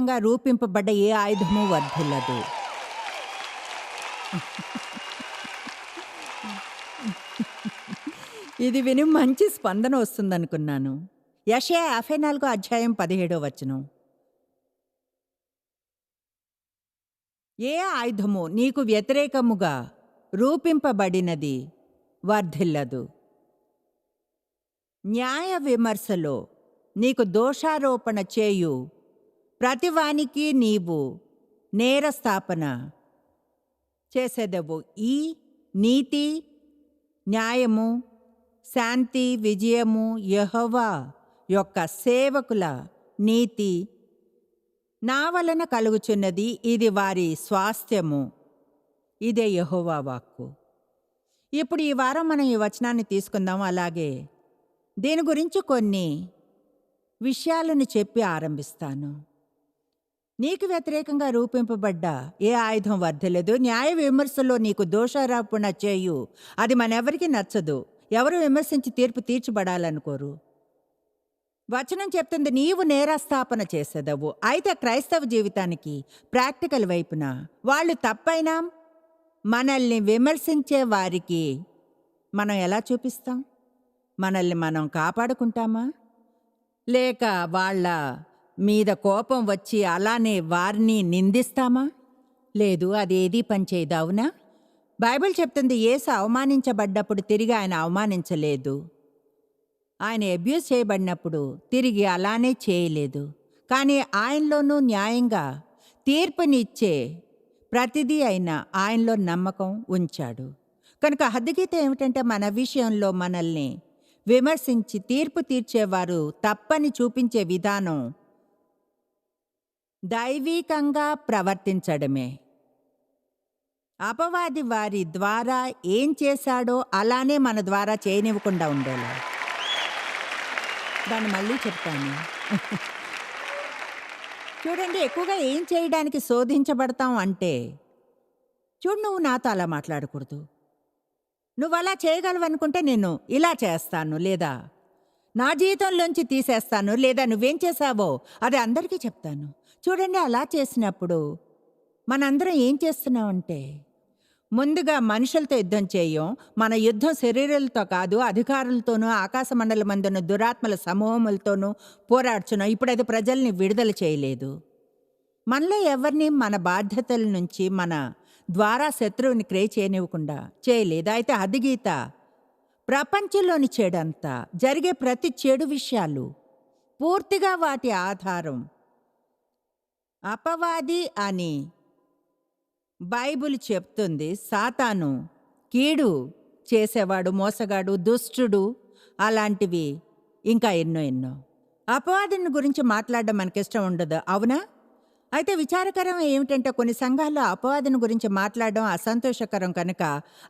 నీకు రూపింపబడ్డ ఏ ఆయుధము వర్ధిల్లదు. ఇది విని మంచి స్పందన వస్తుందనుకున్నాను. యషయా యాభై నాలుగో అధ్యాయం పదిహేడో వచనం. ఏ ఆయుధము నీకు వ్యతిరేకముగా రూపింపబడినది వర్ధిల్లదు. న్యాయ విమర్శలో నీకు దోషారోపణ చేయు ప్రతివానికి నీవు నేర స్థాపన చేసేదవు ఈ నీతి న్యాయము శాంతి విజయము యహోవా యొక్క సేవకుల నీతి నా వలన కలుగుచున్నది. ఇది వారి స్వాస్థ్యము. ఇదే యహోవా వాక్కు. ఇప్పుడు ఈ వారం మనం ఈ వచనాన్ని తీసుకుందాం. అలాగే దీని గురించి కొన్ని విషయాలను చెప్పి ఆరంభిస్తాను. నీకు వ్యతిరేకంగా రూపింపబడ్డ ఏ ఆయుధం వర్ధలేదు న్యాయ విమర్శలో నీకు దోషారోపణ చేయు. అది మనెవరికి నచ్చదు. ఎవరు విమర్శించి తీర్పు తీర్చబడాలనుకోరు. వచనం చెప్తుంది నీవు నేరస్థాపన చేసేదవు. అయితే క్రైస్తవ జీవితానికి ప్రాక్టికల్ వైపున వాళ్ళు తప్పైనా మనల్ని విమర్శించే వారికి మనం ఎలా చూపిస్తాం? మనల్ని మనం కాపాడుకుంటామా? లేక వాళ్ళ మీద కోపం వచ్చి అలానే వారిని నిందిస్తామా? లేదు అదేదీ పనిచేయదు అవునా బైబిల్ చెప్తుంది ఏసు అవమానించబడ్డప్పుడు తిరిగి ఆయన అవమానించలేదు. ఆయన అబ్యూస్ చేయబడినప్పుడు తిరిగి అలానే చేయలేదు. కానీ ఆయనలోనూ న్యాయంగా తీర్పునిచ్చే ప్రతిదీ అయిన ఆయనలో నమ్మకం ఉంచాడు. కనుక హద్దుగీత ఏమిటంటే మన విషయంలో మనల్ని విమర్శించి తీర్పు తీర్చేవారు తప్పని చూపించే విధానం దైవీకంగా ప్రవర్తించడమే. అపవాది వారి ద్వారా ఏం చేశాడో అలానే మన ద్వారా చేయనివ్వకుండా ఉండేలా. దాన్ని మళ్ళీ చెప్తాను. చూడండి ఎక్కువగా ఏం చేయడానికి శోధించబడతాం అంటే చూడు నువ్వు నాతో అలా మాట్లాడకూడదు. నువ్వు అలా చేయగలవనుకుంటే నేను ఇలా చేస్తాను లేదా నా జీవితంలోంచి తీసేస్తాను లేదా నువ్వేం చేశావో అది అందరికీ చెప్తాను. చూడండి అలా చేసినప్పుడు మనందరం ఏం చేస్తున్నామంటే ముందుగా మనుషులతో యుద్ధం చేయం. మన యుద్ధం శరీరాలతో కాదు అధికారులతోనూ ఆకాశ మండల మందున దురాత్మల సమూహములతోనూ పోరాడుచున్నాం. ఇప్పుడు అది ప్రజల్ని విడుదల చేయలేదు. మనలో ఎవరిని మన బాధ్యతల నుంచి మన ద్వారా శత్రువుని క్రే చేయనివ్వకుండా చేయలేదు. అయితే అదిగీత ప్రపంచంలోని చెడంతా జరిగే ప్రతి చెడు విషయాలు పూర్తిగా వాటి ఆధారం అపవాది అని బైబిల్ చెప్తుంది. సాతాను కీడు చేసేవాడు మోసగాడు దుష్టుడు అలాంటివి ఇంకా ఎన్నో ఎన్నో. అపవాదిని గురించి మాట్లాడడం మనకిష్టం ఉండదు అవునా? అయితే విచారకరం ఏమిటంటే కొన్ని సంఘాల్లో అపవాదిని గురించి మాట్లాడడం అసంతోషకరం కనుక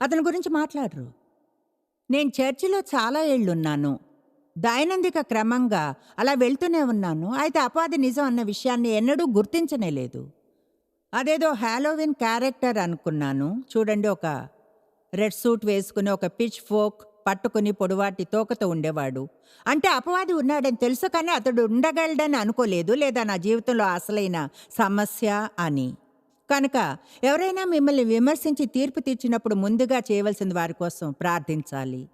అతని గురించి మాట్లాడరు. నేను చర్చిలో చాలా ఏళ్ళున్నాను. దైనందిక క్రమంగా అలా వెళ్తూనే ఉన్నాను. అయితే అపాది నిజం అన్న విషయాన్ని ఎన్నడూ గుర్తించనే లేదు. అదేదో హ్యాలోవిన్ క్యారెక్టర్ అనుకున్నాను. చూడండి ఒక రెడ్ సూట్ వేసుకుని ఒక పిచ్ ఫోక్ పట్టుకుని పొడువాటి తోకతో ఉండేవాడు. అంటే అపవాది ఉన్నాడని తెలుసు కానీ అతడు ఉండగలడని అనుకోలేదు. లేదా నా జీవితంలో అసలైన సమస్య అని. కనుక ఎవరైనా మిమ్మల్ని విమర్శించి తీర్పు తీర్చినప్పుడు ముందుగా చేయవలసింది వారి కోసం ప్రార్థించాలి.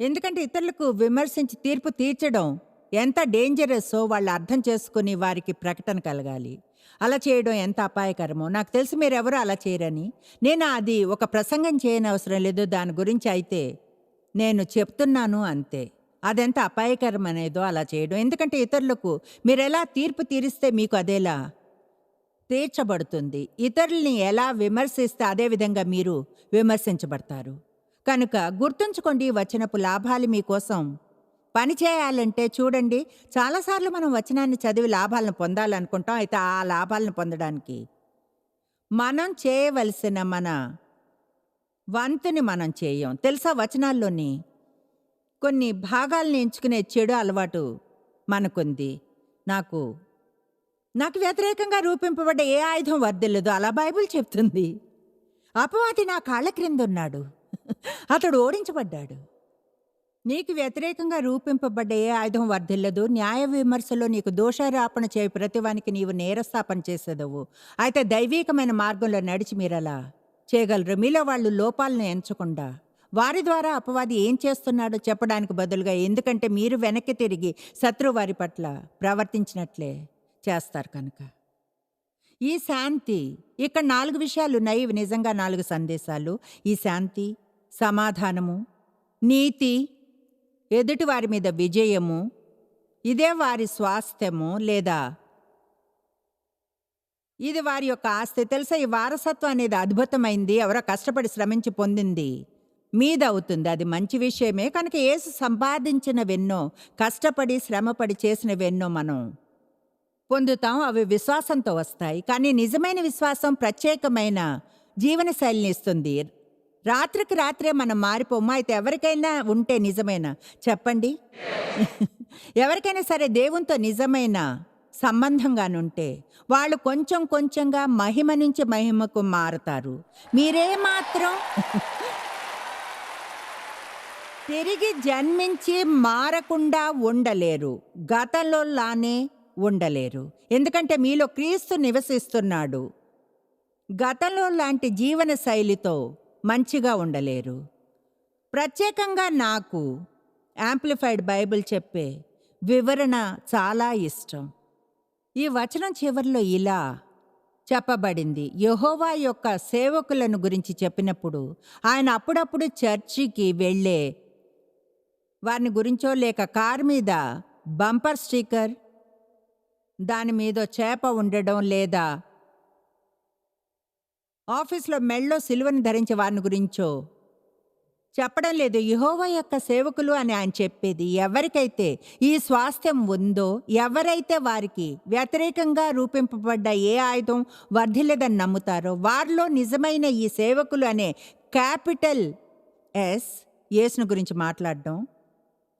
ఎందుకంటే ఇతరులకు విమర్శించి తీర్పు తీర్చడం ఎంత డేంజరస్సో వాళ్ళు అర్థం చేసుకుని వారికి ప్రకటన కలగాలి. అలా చేయడం ఎంత అపాయకరమో. నాకు తెలిసి మీరెవరూ అలా చేయరని. నేను అది ఒక ప్రసంగం చేయని అవసరం లేదు. దాని గురించి అయితే నేను చెప్తున్నాను అంతే. అదెంత అపాయకరం అనేదో అలా చేయడం. ఎందుకంటే ఇతరులకు మీరు ఎలా తీర్పు తీరిస్తే మీకు అదేలా తీర్చబడుతుంది. ఇతరుల్ని ఎలా విమర్శిస్తే అదే విధంగా మీరు విమర్శించబడతారు. కనుక గుర్తుంచుకోండి వచనపు లాభాలు మీకోసం. పని చేయాలంటే చూడండి చాలాసార్లు మనం వచనాన్ని చదివి లాభాలను పొందాలనుకుంటాం అయితే ఆ లాభాలను పొందడానికి. మనం చేయవలసిన మన వంతుని మనం చేయం. తెలుసా వచనాల్లోని? కొన్ని భాగాలను ఎంచుకునే చెడు అలవాటు మనకుంది. నాకు నాకు వ్యతిరేకంగా రూపింపబడ్డ ఏ ఆయుధం వర్దిల్లదు అలా బైబిల్ చెప్తుంది. అపవాది నా కాళ్ళ క్రింద ఉన్నాడు అతడు ఓడించబడ్డాడు. నీకు వ్యతిరేకంగా రూపింపబడ్డ ఏ ఆయుధం వర్ధిల్లదు. న్యాయ విమర్శలో నీకు దోషారోపణ చేయి ప్రతివానికి నీవు నేరస్థాపన చేసేదవు. అయితే దైవీకమైన మార్గంలో నడిచి మీరలా చేయగలరు. మీలో వాళ్ళు లోపాలను ఎంచకుండా. వారి ద్వారా అపవాది ఏం చేస్తున్నాడో చెప్పడానికి బదులుగా ఎందుకంటే మీరు వెనక్కి తిరిగి శత్రు వారి పట్ల ప్రవర్తించినట్లే చేస్తారు కనుక. ఈ శాంతి ఇక్కడ నాలుగు విషయాలు ఉన్నాయి ఇవి నిజంగా నాలుగు సందేశాలు. ఈ శాంతి సమాధానము నీతి ఎదుటి వారి మీద విజయము ఇదే వారి స్వాస్థ్యము లేదా ఇది వారి యొక్క ఆస్తి. తెలుసా ఈ వారసత్వం అనేది అద్భుతమైంది ఎవరో కష్టపడి శ్రమించి పొందింది. మీదవుతుంది అది మంచి విషయమే. కనుక ఏసు సంపాదించినవెన్నో కష్టపడి శ్రమపడి చేసినవెన్నో మనం. పొందుతాం అవి విశ్వాసంతో వస్తాయి. కానీ నిజమైన విశ్వాసం ప్రత్యేకమైన జీవన శైలిని ఇస్తుంది. రాత్రికి రాత్రే మనం మారిపోమా. అయితే ఎవరికైనా ఉంటే నిజమైన చెప్పండి. ఎవరికైనా సరే దేవునితో నిజమైన సంబంధంగానుంటే వాళ్ళు కొంచెం కొంచెంగా మహిమ నుంచి మహిమకు మారుతారు. మీరే మాత్రం తిరిగి జన్మించి మారకుండా ఉండలేరు. గతంలో లానే ఉండలేరు. ఎందుకంటే మీలో క్రీస్తు నివసిస్తున్నాడు. గతంలో లాంటి జీవన శైలితో మంచిగా ఉండలేరు. ప్రత్యేకంగా నాకు యాంప్లిఫైడ్ బైబిల్ చెప్పే వివరణ చాలా ఇష్టం. ఈ వచనం చివరిలో ఇలా చెప్పబడింది. యెహోవా యొక్క సేవకులను గురించి చెప్పినప్పుడు ఆయన అప్పుడప్పుడు చర్చికి వెళ్ళే వారిని గురించో లేక కారు మీద బంపర్ స్టిక్కర్ దాని మీద చేప ఉండడం లేదా? ఆఫీస్లో మెళ్ళో సిలువను ధరించే వారిని గురించో? చెప్పడం లేదు. యహోవా యొక్క సేవకులు అని ఆయన చెప్పేది ఎవరికైతే ఈ స్వాస్థ్యం ఉందో ఎవరైతే వారికి వ్యతిరేకంగా రూపింపబడ్డ ఏ ఆయుధం వర్ధిల్లేదని నమ్ముతారో వారిలో నిజమైన ఈ సేవకులు అనే క్యాపిటల్ ఎస్ యేసును గురించి మాట్లాడడం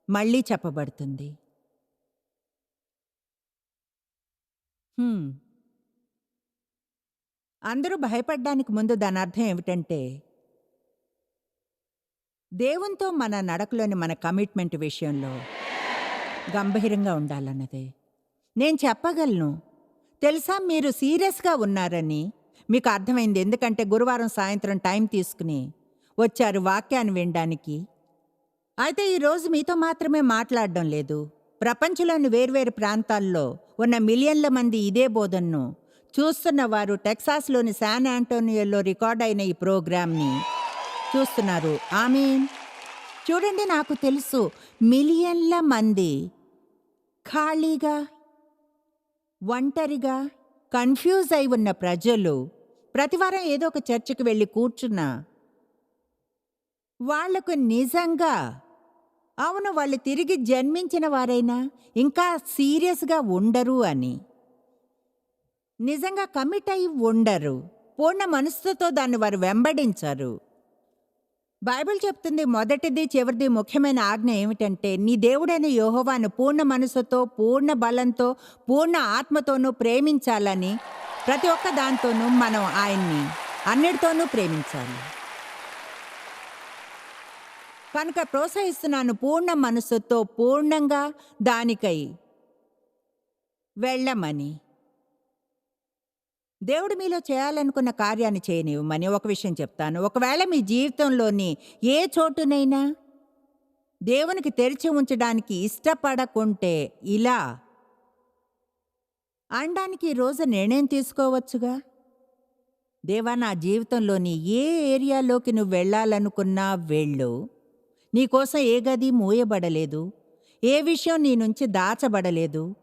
మళ్ళీ చెప్పబడుతుంది. హ్మ్. అందరూ భయపడ్డానికి ముందు దాని అర్థం ఏమిటంటే దేవునితో మన నడకలోని మన కమిట్మెంట్ విషయంలో గంభీరంగా ఉండాలన్నదే. నేను చెప్పగలను తెలుసా మీరు సీరియస్గా ఉన్నారని? మీకు అర్థమైంది ఎందుకంటే గురువారం సాయంత్రం టైం తీసుకుని వచ్చారు వాక్యాన్ని వినడానికి. అయితే ఈరోజు మీతో మాత్రమే మాట్లాడడం లేదు. ప్రపంచంలోని వేర్వేరు ప్రాంతాల్లో ఉన్న మిలియన్ల మంది ఇదే బోధనను చూస్తున్న వారు టెక్సాస్లోని శాన్ ఆంటోనియోలో రికార్డ్ అయిన ఈ ప్రోగ్రామ్ని చూస్తున్నారు. ఆమె చూడండి నాకు తెలుసు మిలియన్ల మంది ఖాళీగా ఒంటరిగా కన్ఫ్యూజ్ అయి ఉన్న ప్రజలు ప్రతివారం ఏదో ఒక చర్చికి వెళ్ళి కూర్చున్నా వాళ్ళకు నిజంగా అవును వాళ్ళు తిరిగి జన్మించిన వారైనా ఇంకా సీరియస్గా ఉండరు అని. నిజంగా కమిట్ అయి ఉండరు. పూర్ణ మనస్సుతో దాన్ని వారు వెంబడించరు. బైబిల్ చెప్తుంది మొదటిది చివరిది ముఖ్యమైన ఆజ్ఞ ఏమిటంటే నీ దేవుడైన యోహోవాను పూర్ణ మనసుతో పూర్ణ బలంతో పూర్ణ ఆత్మతోనూ ప్రేమించాలని ప్రతి ఒక్క దాంతోనూ మనం ఆయన్ని అన్నిటితోనూ ప్రేమించాలి. కనుక ప్రోత్సహిస్తున్నాను పూర్ణ మనసుతో పూర్ణంగా దానికై వెళ్ళమని. దేవుడు మీలో చేయాలనుకున్న కార్యాన్ని చేయనివ్వమని ఒక విషయం చెప్తాను. ఒకవేళ మీ జీవితంలోని ఏ చోటునైనా దేవునికి తెరిచి ఉంచడానికి ఇష్టపడకుంటే ఇలా అనడానికి ఈరోజు రోజు నిర్ణయం తీసుకోవచ్చుగా? దేవా నా జీవితంలోని ఏ ఏరియాలోకి నువ్వు వెళ్ళాలనుకున్నా వెళ్ళు. నీకోసం ఏ గది మూయబడలేదు? ఏ విషయం నీ నుంచి దాచబడలేదు?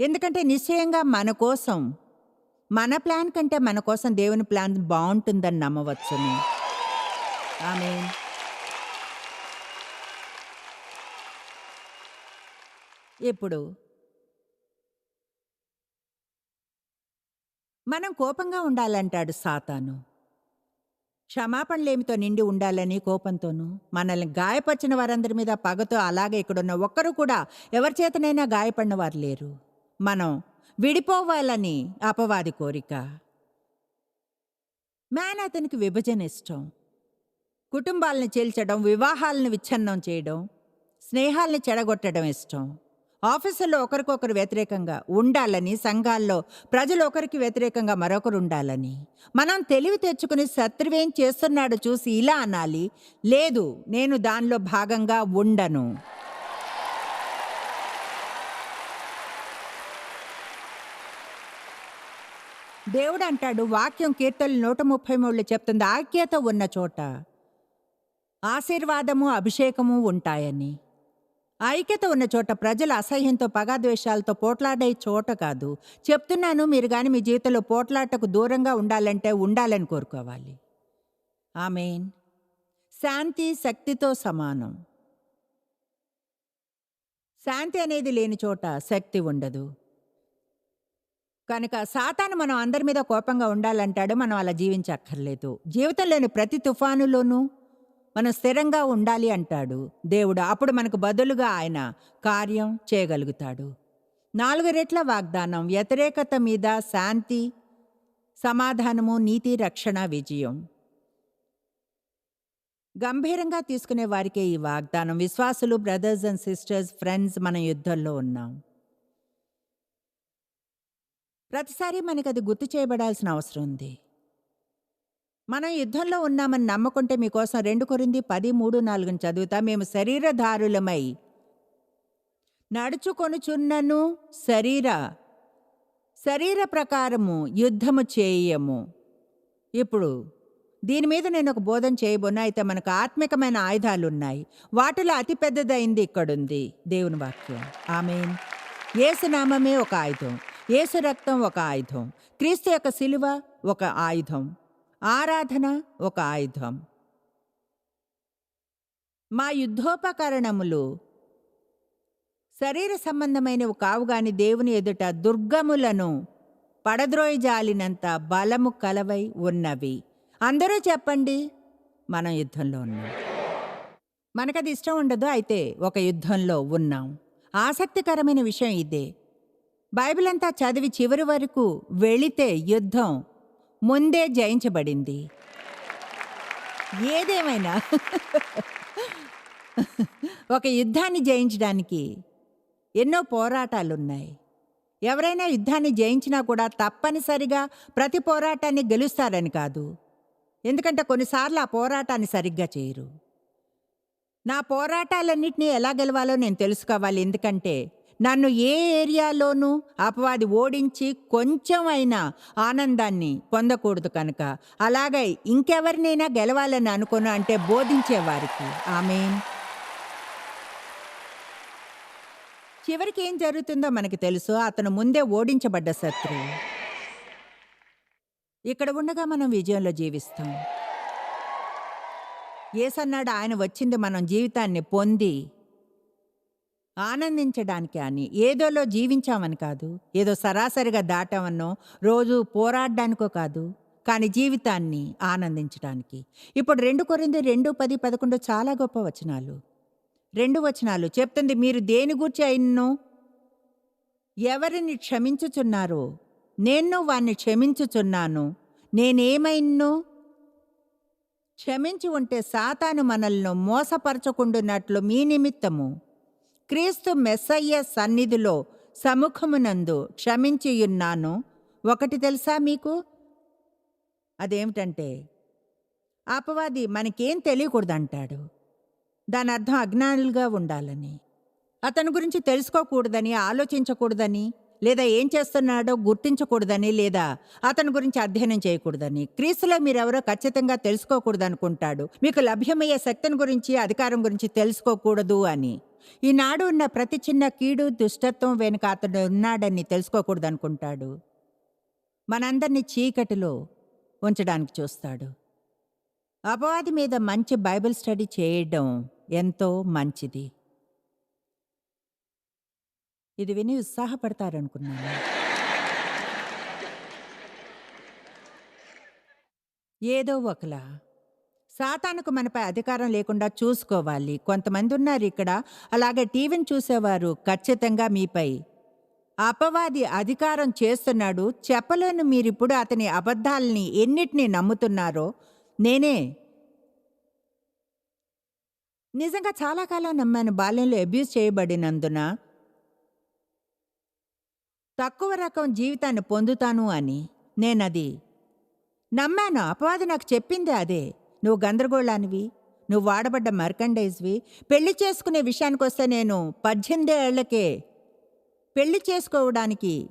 ఎందుకంటే నిశ్చయంగా మన కోసం మన ప్లాన్ కంటే మన కోసం దేవుని ప్లాన్ బాగుంటుందని నమ్మవచ్చును. ఆమె ఇప్పుడు మనం కోపంగా ఉండాలంటాడు సాతాను. క్షమాపణలేమితో నిండి ఉండాలని కోపంతోనూ మనల్ని గాయపరిచిన వారందరి మీద పగతో అలాగే ఇక్కడున్న ఒక్కరు కూడా ఎవరి చేతనైనా గాయపడిన వారు లేరు. మనం విడిపోవాలని అపవాది కోరిక. మ్యాన్ అతనికి విభజన ఇష్టం. కుటుంబాలను చీల్చడం వివాహాలను విచ్ఛిన్నం చేయడం స్నేహాల్ని చెడగొట్టడం ఇష్టం. ఆఫీసుల్లో ఒకరికొకరు వ్యతిరేకంగా ఉండాలని సంఘాల్లో ప్రజలు ఒకరికి వ్యతిరేకంగా మరొకరు ఉండాలని. మనం తెలివి తెచ్చుకుని శత్రువేం చేస్తున్నాడు చూసి ఇలా అనాలి లేదు నేను దానిలో భాగంగా ఉండను. దేవుడు అంటాడు వాక్యం కీర్తనలు నూట ముప్పై మూడులో చెప్తుంది ఆక్యత ఉన్న చోట ఆశీర్వాదము అభిషేకము ఉంటాయని. ఐక్యత ఉన్న చోట ప్రజలు అసహ్యంతో పగాద్వేషాలతో పోట్లాడే చోట కాదు. చెప్తున్నాను మీరు కానీ మీ జీవితంలో పోట్లాటకు దూరంగా ఉండాలంటే ఉండాలని కోరుకోవాలి. ఆమెన్. శాంతి శక్తితో సమానం. శాంతి అనేది లేని చోట శక్తి ఉండదు. కనుక సాతాను మనం అందరి మీద కోపంగా ఉండాలంటాడు మనం అలా జీవించక్కర్లేదు. జీవితంలోని ప్రతి తుఫానులోనూ మనం స్థిరంగా ఉండాలి అంటాడు దేవుడు. అప్పుడు మనకు బదులుగా ఆయన కార్యం చేయగలుగుతాడు. నాలుగు రెట్ల వాగ్దానం వ్యతిరేకత మీద శాంతి సమాధానము నీతి రక్షణ విజయం. గంభీరంగా తీసుకునే వారికే ఈ వాగ్దానం. విశ్వాసులు బ్రదర్స్ అండ్ సిస్టర్స్ ఫ్రెండ్స్ మన యుద్ధంలో ఉన్నాం. ప్రతిసారి మనకి అది గుర్తు చేయబడాల్సిన అవసరం ఉంది. మనం యుద్ధంలో ఉన్నామని నమ్మకుంటే మీకోసం రెండు కొరింది పది మూడు నాలుగుని చదువుతా. మేము శరీరధారులమై నడుచుకొనుచున్నను శరీర శరీర ప్రకారము యుద్ధము చేయము. ఇప్పుడు దీని మీద నేను ఒక బోధన చేయబోనా. అయితే మనకు ఆత్మికమైన ఆయుధాలు ఉన్నాయి వాటిలో అతి పెద్దదైంది ఇక్కడుంది దేవుని వాక్యం. ఆమె ఏసునామమే ఒక ఆయుధం. ఏసు రక్తం ఒక ఆయుధం. క్రీస్తు యొక్క శిలువ ఒక ఆయుధం. ఆరాధన ఒక ఆయుధం. మా యుద్ధోపకరణములు శరీర సంబంధమైనవి కావుగాని దేవుని ఎదుట దుర్గములను పడద్రోయజాలినంత బలము కలవై ఉన్నవి. అందరూ చెప్పండి మనం యుద్ధంలో ఉన్నాం. మనకది ఇష్టం ఉండదు అయితే ఒక యుద్ధంలో ఉన్నాం. ఆసక్తికరమైన విషయం ఇదే. బైబిల్ అంతా చదివి చివరి వరకు వెళితే యుద్ధం ముందే జయించబడింది. ఏదేమైనా. ఒక యుద్ధాన్ని జయించడానికి ఎన్నో పోరాటాలున్నాయి. ఎవరైనా యుద్ధాన్ని జయించినా కూడా తప్పనిసరిగా ప్రతి పోరాటాన్ని గెలుస్తారని కాదు. ఎందుకంటే కొన్నిసార్లు ఆ పోరాటాన్ని సరిగ్గా చేయరు. నా పోరాటాలన్నింటినీ ఎలా గెలవాలో నేను తెలుసుకోవాలి. ఎందుకంటే నన్ను ఏ ఏరియాలోనూ అపవాది ఓడించి కొంచెం అయినా ఆనందాన్ని పొందకూడదు కనుక. అలాగే ఇంకెవరినైనా గెలవాలని అనుకున్నా అంటే బోధించేవారికి. ఆమె చివరికి ఏం జరుగుతుందో మనకి తెలుసు. అతను ముందే ఓడించబడ్డ శత్రువు. ఇక్కడ ఉండగా మనం విజయంలో జీవిస్తాం. ఏసన్నాడు ఆయన వచ్చింది మనం జీవితాన్ని పొంది ఆనందించడానికి అని ఏదోలో జీవించామని కాదు ఏదో సరాసరిగా దాటామన్నో రోజు పోరాడడానికో కాదు కానీ జీవితాన్ని ఆనందించడానికి. ఇప్పుడు రెండు కొరింది రెండు పది పదకొండు చాలా గొప్ప వచనాలు. రెండు వచనాలు చెప్తుంది మీరు దేని గూర్చి అయినో ఎవరిని క్షమించుచున్నారో? నేను వాణ్ణి క్షమించుచున్నాను. నేనేమైనో క్షమించి ఉంటే సాతాను మనల్ని మోసపరచకుండున్నట్లు మీ నిమిత్తము. క్రీస్తు మెస్సయ్య సన్నిధిలో సముఖమునందు క్షమించియున్నాను. ఒకటి తెలుసా మీకు? అదేమిటంటే అపవాది మనకేం తెలియకూడదంటాడు. దాని అర్థం అజ్ఞానులుగా ఉండాలని. అతని గురించి తెలుసుకోకూడదని ఆలోచించకూడదని లేదా ఏం చేస్తున్నాడో గుర్తించకూడదని లేదా అతని గురించి అధ్యయనం చేయకూడదని. క్రీస్తులో మీరెవరో ఖచ్చితంగా తెలుసుకోకూడదనుకుంటాడు. మీకు లభ్యమయ్యే శక్తిని గురించి అధికారం గురించి తెలుసుకోకూడదు అని. ఈనాడు ఉన్న ప్రతి చిన్న కీడు దుష్టత్వం వెనుక అతడు ఉన్నాడని తెలుసుకోకూడదనుకుంటాడు. మనందరినీ చీకటిలో ఉంచడానికి చూస్తాడు. అపవాది మీద మంచి బైబిల్ స్టడీ చేయడం ఎంతో మంచిది. ఇది విని ఉత్సాహపడతారనుకున్నాను. ఏదో ఒకలా సాతానుకు మనపై అధికారం లేకుండా చూసుకోవాలి. కొంతమంది ఉన్నారు ఇక్కడ. అలాగే టీవీని చూసేవారు ఖచ్చితంగా మీపై. అపవాది అధికారం చేస్తున్నాడు. చెప్పలేను మీరిప్పుడు అతని అబద్ధాలని ఎన్నిటిని నమ్ముతున్నారో. నేనే. నిజంగా చాలా కాలం నమ్మాను. బాల్యంలో అబ్యూస్ చేయబడినందున. తక్కువ రకం జీవితాన్ని పొందుతాను అని. నేనది. నమ్మాను. అపవాది నాకు చెప్పింది అదే. నువ్వు గందరగోళానివి నువ్వు వాడబడ్డ మర్కండైజ్వి. పెళ్ళి చేసుకునే విషయానికొస్తే నేను పద్దెనిమిదే ఏళ్ళకే పెళ్ళి చేసుకోవడానికి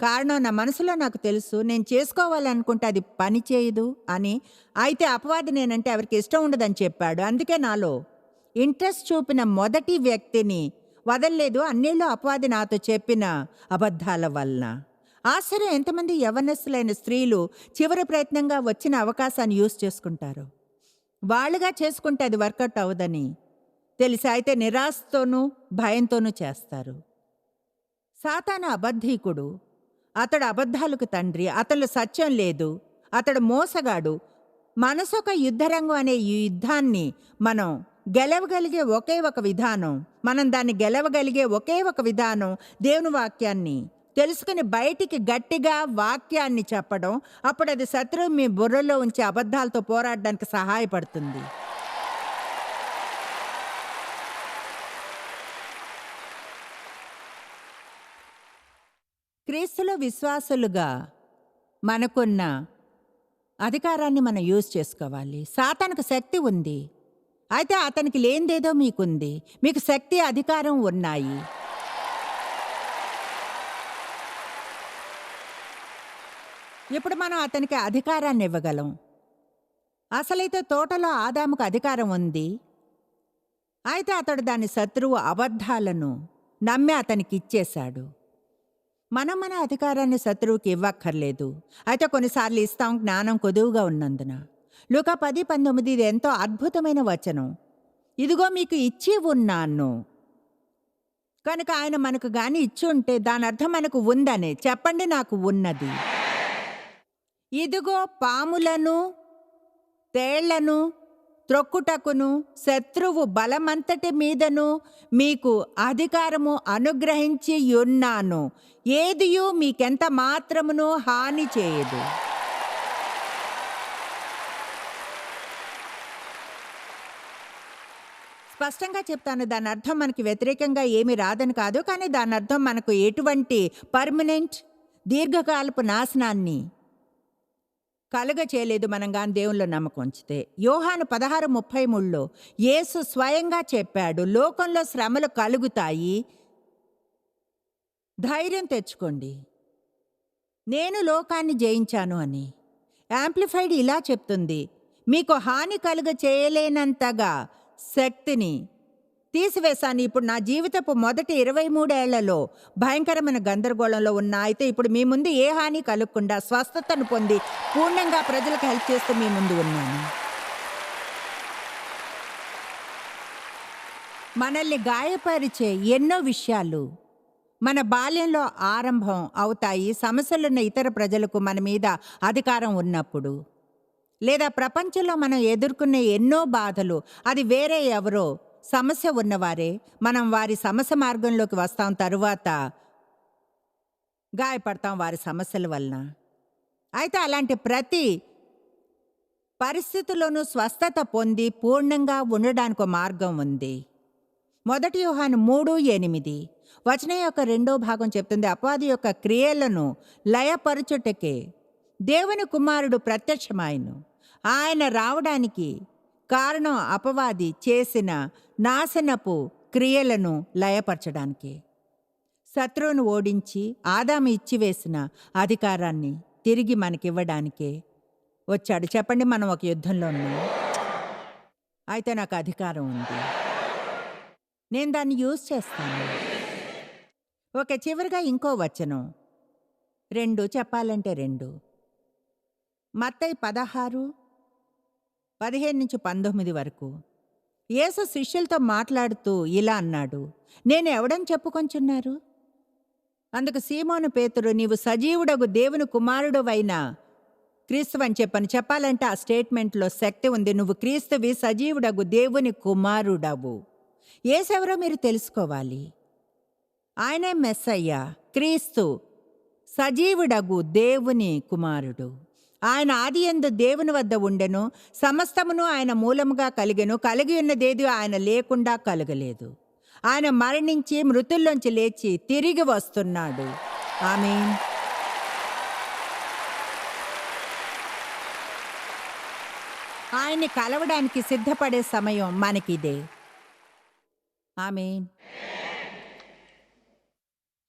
కారణం నా మనసులో నాకు తెలుసు. నేను చేసుకోవాలనుకుంటే అది పని చేయదు అని. అయితే అపవాది నేనంటే ఎవరికి ఇష్టం ఉండదని చెప్పాడు. అందుకే నాలో ఇంట్రెస్ట్ చూపిన మొదటి వ్యక్తిని వదల్లేదు. అన్నిళ్ళు అపవాది నాతో చెప్పిన అబద్ధాల వలన. ఆశ్చర్యం ఎంతమంది యవనస్సులైన స్త్రీలు చివరి ప్రయత్నంగా వచ్చిన అవకాశాన్ని యూజ్ చేసుకుంటారు. వాళ్ళుగా చేసుకుంటే అది వర్కౌట్ అవ్వదని. తెలిసి అయితే నిరాశతోనూ భయంతోనూ చేస్తారు. సాతాన అబద్ధీకుడు. అతడు అబద్ధాలకు తండ్రి. అతడు సత్యం లేదు. అతడు మోసగాడు. మనసొక యుద్ధరంగం అనే ఈ యుద్ధాన్ని మనం గెలవగలిగే ఒకే ఒక విధానం మనం దాన్ని గెలవగలిగే ఒకే ఒక విధానం దేవుని వాక్యాన్ని తెలుసుకుని బయటికి గట్టిగా వాక్యాన్ని చెప్పడం అప్పుడు అది శత్రువు మీ బుర్రలో ఉంచి అబద్ధాలతో పోరాడడానికి సహాయపడుతుంది. క్రీస్తులో విశ్వాసులుగా మనకున్న అధికారాన్ని మనం యూజ్ చేసుకోవాలి. సాతానికి శక్తి ఉంది. అయితే అతనికి లేనిదేదో మీకుంది. మీకు శక్తి అధికారం ఉన్నాయి. ఇప్పుడు మనం అతనికి అధికారాన్ని ఇవ్వగలం? అసలైతే తోటలో ఆదాముకు అధికారం ఉంది. అయితే అతడు దాని శత్రువు అబద్ధాలను నమ్మి అతనికి ఇచ్చేశాడు. మనం మన అధికారాన్ని శత్రువుకి ఇవ్వక్కర్లేదు. అయితే కొన్నిసార్లు ఇస్తాం జ్ఞానం కొదువుగా ఉన్నందున. లూకా పది పంతొమ్మిది ఇది ఎంతో అద్భుతమైన వచనం. ఇదిగో మీకు ఇచ్చి ఉన్నాను. కనుక ఆయన మనకు కానీ ఇచ్చి ఉంటే దాని అర్థం మనకు ఉందనే. చెప్పండి నాకు ఉన్నది. ఇదిగో పాములను తేళ్ళను త్రొక్కుటకును శత్రువు బలమంతటి మీదను మీకు అధికారము అనుగ్రహించి ఉన్నాను. ఏదియు మీకెంత మాత్రమును హాని చేయదు. స్పష్టంగా చెప్తాను దాని అర్థం మనకి వ్యతిరేకంగా ఏమీ రాదని కాదు కానీ దాని అర్థం మనకు ఎటువంటి పర్మనెంట్ దీర్ఘకాలపు నాశనాన్ని కలుగ చేయలేదు మనం కానీ దేవుల్లో నమ్మకం ఉంచితే. యోహాను పదహారు ముప్పై మూడులో యేసు స్వయంగా చెప్పాడు లోకంలో శ్రమలు కలుగుతాయి. ధైర్యం తెచ్చుకోండి. నేను లోకాన్ని జయించాను అని. యాంప్లిఫైడ్ ఇలా చెప్తుంది మీకు హాని కలుగ చేయలేనంతగా శక్తిని తీసివేశాను. ఇప్పుడు నా జీవితపు మొదటి ఇరవై మూడేళ్ళలో భయంకరమైన గందరగోళంలో ఉన్న అయితే ఇప్పుడు మీ ముందు ఏ హాని కలగకుండా స్వస్థతను పొంది పూర్ణంగా ప్రజలకు హెల్ప్ చేస్తూ మీ ముందు ఉన్నాను. మనల్ని గాయపరిచే ఎన్నో విషయాలు మన బాల్యంలో ఆరంభం అవుతాయి సమస్యలున్న ఇతర ప్రజలకు మన మీద అధికారం ఉన్నప్పుడు. లేదా ప్రపంచంలో మనం ఎదుర్కొనే ఎన్నో బాధలు అది వేరే ఎవరో సమస్య ఉన్నవారే మనం వారి సమస్య మార్గంలోకి వస్తాం తరువాత గాయపడతాం వారి సమస్యల వలన. అయితే అలాంటి ప్రతి పరిస్థితుల్లోనూ స్వస్థత పొంది పూర్ణంగా ఉండడానికి ఒక మార్గం ఉంది. మొదటి వ్యూహాన్ని మూడు ఎనిమిది. వచనం యొక్క రెండో భాగం చెప్తుంది అపవాది యొక్క క్రియలను లయపరచుటకే దేవుని కుమారుడు ప్రత్యక్షమాయను. ఆయన రావడానికి కారణం అపవాది చేసిన నాశనపు క్రియలను లయపరచడానికి. శత్రువును ఓడించి ఆదాము ఇచ్చివేసిన అధికారాన్ని తిరిగి మనకివ్వడానికే. వచ్చాడు. చెప్పండి మనం ఒక యుద్ధంలో ఉన్నాం. అయితే నాకు అధికారం ఉంది. నేను దాన్ని యూజ్ చేస్తాను. ఒక చివరిగా ఇంకో వచనం. రెండు చెప్పాలంటే రెండు. మత్తయి పదహారు పదిహేను నుంచి పంతొమ్మిది వరకు. యేసు శిష్యులతో మాట్లాడుతూ ఇలా అన్నాడు నేను ఎవడని చెప్పుకొంచున్నారు? అందుకు సీమోను పేతురు నీవు సజీవుడగు దేవుని కుమారుడువైన క్రీస్తు అని చెప్పని చెప్పాలంటే ఆ స్టేట్మెంట్లో శక్తి ఉంది. నువ్వు క్రీస్తువి సజీవుడగు దేవుని కుమారుడవు. ఏసెవరో మీరు తెలుసుకోవాలి. ఆయనే మెస్సయ్య క్రీస్తు సజీవుడగు దేవుని కుమారుడు. ఆయన ఆది ఎందు దేవుని వద్ద ఉండెను సమస్తమును ఆయన మూలముగా కలిగెను కలిగి ఉన్నదేది ఆయన లేకుండా కలగలేదు. ఆయన మరణించి మృతుల్లోంచి లేచి తిరిగి వస్తున్నాడు. ఆమె ఆయన్ని కలవడానికి సిద్ధపడే సమయం మనకిదే. ఆమెన్.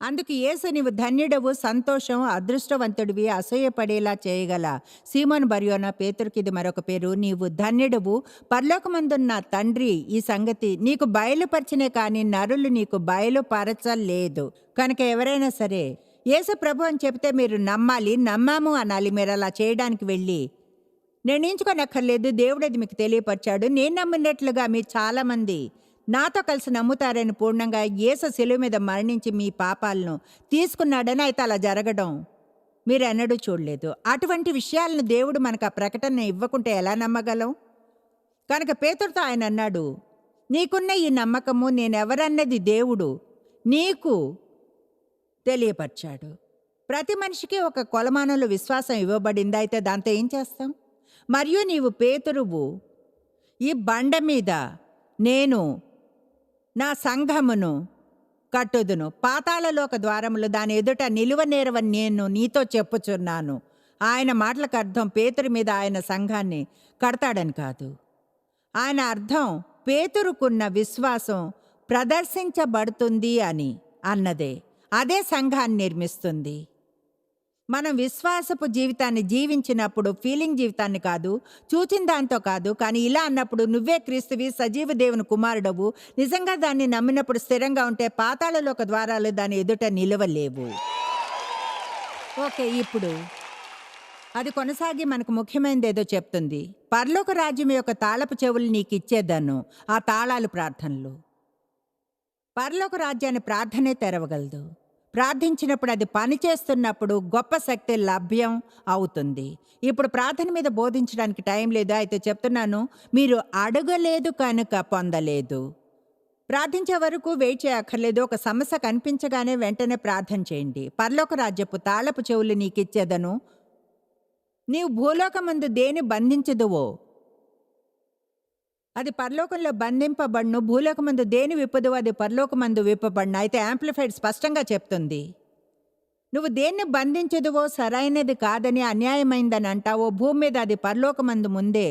అందుకు యేసు నీవు ధన్యుడవు సంతోషం అదృష్టవంతుడివి అసూయపడేలా చేయగల. సీమోన్ బర్యోన పేతురికి ఇది మరొక పేరు. నీవు ధన్యుడవు పర్లోకమందున్న తండ్రి. ఈ సంగతి నీకు బయలుపరిచినే కానీ నరులు నీకు బయలుపరచలేదు. కనుక ఎవరైనా సరే యేసు ప్రభు అని చెప్తే మీరు నమ్మాలి నమ్మాము అనాలి మీరు అలా చేయడానికి వెళ్ళి. నిర్ణయించుకోనక్కర్లేదు దేవుడు అది మీకు తెలియపరిచాడు. నేను నమ్మినట్లుగా మీరు చాలామంది నాతో కలిసి నమ్ముతారని పూర్ణంగా యేసు సెలువు మీద మరణించి మీ పాపాలను తీసుకున్నాడని అయితే అలా జరగడం మీరెన్నడూ చూడలేదు. అటువంటి విషయాలను దేవుడు మనకు ఆ ప్రకటన ఇవ్వకుంటే ఎలా నమ్మగలం? కనుక పేతుడితో ఆయన అన్నాడు నీకున్న ఈ నమ్మకము నేనెవరన్నది దేవుడు నీకు తెలియపరిచాడు. ప్రతి మనిషికి ఒక కొలమానంలో విశ్వాసం ఇవ్వబడింది అయితే దాంతో ఏం చేస్తాం? మరియు నీవు పేతురువు ఈ బండ మీద నేను నా సంఘమును కట్టుదును. పాతాళలోక ద్వారములు దాని ఎదుట నిలువ నేరవని నేను నీతో చెప్పుచున్నాను. ఆయన మాటలకు అర్థం పేతురు మీద ఆయన సంఘాన్ని కడతాడని కాదు. ఆయన అర్థం పేతురుకున్న విశ్వాసం ప్రదర్శించబడుతుంది అని అన్నదే. అదే సంఘాన్ని నిర్మిస్తుంది. మనం విశ్వాసపు జీవితాన్ని జీవించినప్పుడు ఫీలింగ్ జీవితాన్ని కాదు చూచిన దాంతో కాదు కానీ ఇలా అన్నప్పుడు నువ్వే క్రీస్తువి సజీవ దేవుని కుమారుడవు. నిజంగా దాన్ని నమ్మినప్పుడు స్థిరంగా ఉంటే పాతాళలోక ద్వారాలు దాని ఎదుట నిలవలేవు. ఓకే ఇప్పుడు అది కొనసాగి మనకు ముఖ్యమైనది ఏదో చెప్తుంది. పర్లోక రాజ్యం యొక్క తాళపు చెవులు నీకు ఇచ్చేదాను ఆ తాళాలు ప్రార్థనలు. పర్లోక రాజ్యాన్ని ప్రార్థనే తెరవగలదు. ప్రార్థించినప్పుడు అది పనిచేస్తున్నప్పుడు గొప్ప శక్తి లభ్యం అవుతుంది. ఇప్పుడు ప్రార్థన మీద బోధించడానికి టైం లేదు. అయితే చెప్తున్నాను మీరు అడగలేదు కనుక పొందలేదు. ప్రార్థించే వరకు వెయిట్ చేయక్కర్లేదు. ఒక సమస్య కనిపించగానే వెంటనే ప్రార్థన చేయండి. పర్లోక రాజ్యపు తాళపు చెవులు నీకిచ్చేదను. నీవు భూలోకమందు దేని బంధించదువో? అది పరలోకంలో బంధింపబడును భూలోకమందు దేని విప్పదు అది పరలోకమందు విప్పబడిన అయితే యాంప్లిఫైడ్ స్పష్టంగా చెప్తుంది. నువ్వు దేన్ని బంధించదువో సరైనది కాదని అన్యాయమైందని అంటావో భూమి మీద అది పరలోకమందు ముందే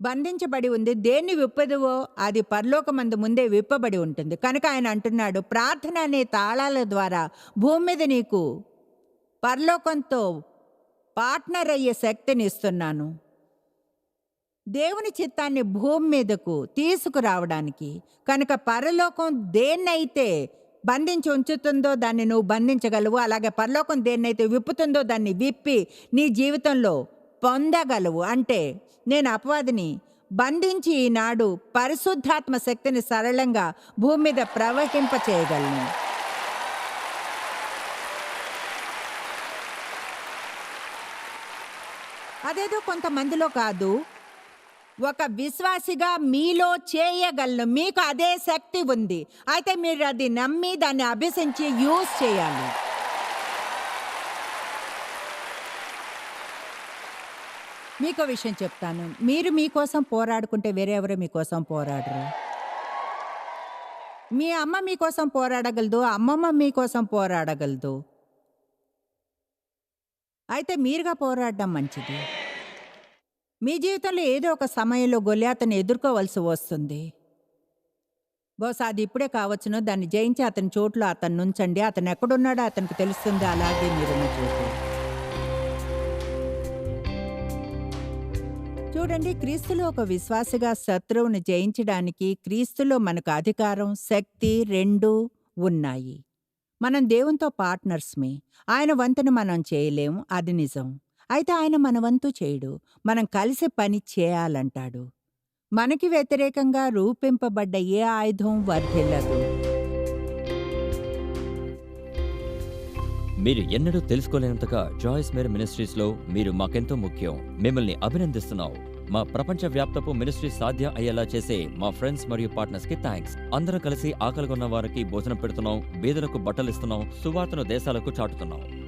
బంధించబడి ఉంది. దేన్ని విప్పదువో అది పరలోకమందు ముందే విప్పబడి ఉంటుంది. కనుక ఆయన అంటున్నాడు ప్రార్థన అనే తాళాల ద్వారా భూమి మీద నీకు పరలోకంతో పార్ట్నర్ అయ్యే శక్తిని ఇస్తున్నాను. దేవుని చిత్తాన్ని భూమి మీదకు తీసుకురావడానికి కనుక పరలోకం దేన్నైతే బంధించి ఉంచుతుందో దాన్ని నువ్వు బంధించగలవు అలాగే పరలోకం దేన్నైతే విప్పుతుందో దాన్ని విప్పి నీ జీవితంలో పొందగలవు. అంటే నేను అపవాదిని బంధించి ఈనాడు పరిశుద్ధాత్మ శక్తిని సరళంగా భూమి మీద ప్రవహింప చేయగలను. అదేదో కొంతమందిలో కాదు ఒక విశ్వాసిగా మీలో చేయగలను. మీకు అదే శక్తి ఉంది. అయితే మీరు అది నమ్మి దాన్ని అభ్యసించి యూజ్ చేయాలి. మీకు విషయం చెప్తాను. మీరు మీకోసం పోరాడుకుంటే వేరెవరు మీకోసం పోరాడరు. మీ అమ్మ మీకోసం పోరాడగలదు అమ్మమ్మ మీకోసం పోరాడగలదు. అయితే మీరుగా పోరాడడం మంచిది. మీ జీవితంలో ఏదో ఒక సమయంలో గొల్లాతను ఎదుర్కోవలసి వస్తుంది. బహుశా అది ఇప్పుడే కావచ్చును. దాన్ని జయించి అతని చోట్లో అతను నుంచండి. అతను ఎక్కడున్నాడో అతనికి తెలుస్తుంది. అలాగే మీరు చూడండి క్రీస్తులో ఒక విశ్వాసగా శత్రువుని జయించడానికి క్రీస్తులో మనకు అధికారం శక్తి రెండూ ఉన్నాయి. మనం దేవునితో పార్ట్నర్స్మే. ఆయన వంతెన మనం చేయలేము. అది నిజం. అయితే ఆయన మనవంతు చేయడు. మనం కలిసి పని చేయాలంటాడు. మనకి వ్యతిరేకంగా రూపింపబడ్డ ఏ ఆయుధం వర్ధిల్లదు. మీరు ఎన్నడూ తెలుసుకోలేనంతగా జాయిస్ మేర్ మినిస్ట్రీస్లో మీరు మాకెంతో ముఖ్యం. మిమ్మల్ని అభినందిస్తున్నాం. మా ప్రపంచ వ్యాప్తపు మినిస్ట్రీ సాధ్యం అయ్యేలా చేసే మా ఫ్రెండ్స్ మరియు పార్ట్నర్స్కి థ్యాంక్స్ అందరం కలిసి ఆకలిగొన్న వారికి భోజనం పెడుతున్నాం. బీదలకు బట్టలు ఇస్తున్నాం సువార్తను దేశాలకు చాటుతున్నాం.